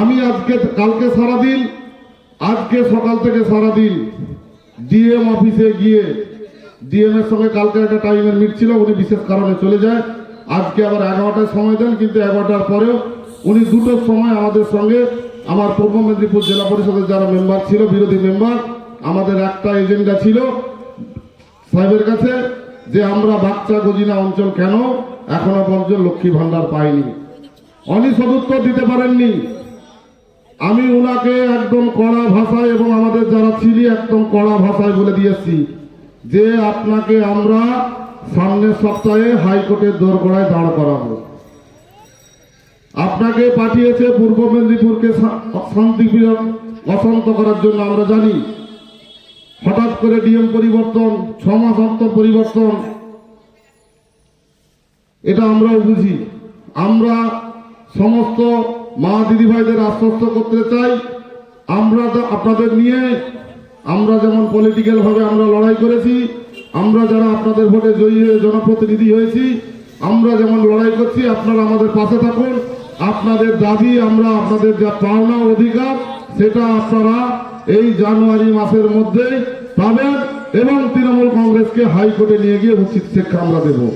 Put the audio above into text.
আমি আজকে, কালকে সারাদিন, আজকে সকাল থেকে সারাদিন ডিএম অফিসে গিয়ে ডিএম এর সঙ্গে কালকে একটা টাইমের মিট ছিল, উনি বিশেষ কারণে চলে যায়। আজকে আবার এগারোটায় সময় দেন, কিন্তু এগারোটার পরেও উনি দুটোর সময় আমাদের সঙ্গে, আমার পূর্ব মেদিনীপুর জেলা পরিষদের যারা মেম্বার ছিল, বিরোধী মেম্বার আমাদের একটা এজেন্ডা ছিল সাহেবের কাছে যে আমরা বাচ্চা গজিনা অঞ্চল কেন এখনও পর্যন্ত লক্ষ্মী ভান্ডার পাইনি। উনি সদুত্তর দিতে পারেননি। আমি ওনাকে একদম কড়া ভাষায় এবং আমাদের যারা ছিলি একদম কড়া ভাষায় বলে দিয়েছি যে আপনাকে আমরা সামনের সপ্তাহে হাইকোর্টের দোরগোড়ায় দাঁড় করাবো। আপনাকে পাঠিয়েছে পূর্ব মেদিনীপুরকে শা- শান্তিপ্রিয় অশান্ত করার জন্য, আমরা জানি। হঠাৎ করে ডিএম পরিবর্তন, ছ মাস অন্তর পরিবর্তন। এটা আমরাও বুঝি। আমরা সমস্ত মা দিদিভাইদের আশ্বস্ত করতে চাই। আমরা আপনাদের নিয়ে, আমরা যেমন পলিটিক্যাল ভাবে আমরা লড়াই করেছি, আমরা যারা আপনাদের ভোটে জয়ী হয়ে জনপ্রতিনিধি হয়েছি, আমরা যেমন লড়াই করছি, আপনারা আমাদের পাশে থাকুন। আপনাদের দাবি, আমরা আপনাদের যা পাওনা অধিকার, সেটা আপনারা এই জানুয়ারি মাসের মধ্যেই পাবেন এবং তৃণমূল কংগ্রেসকে হাইকোর্টে নিয়ে গিয়ে উচিত শিক্ষা আমরা দেবো।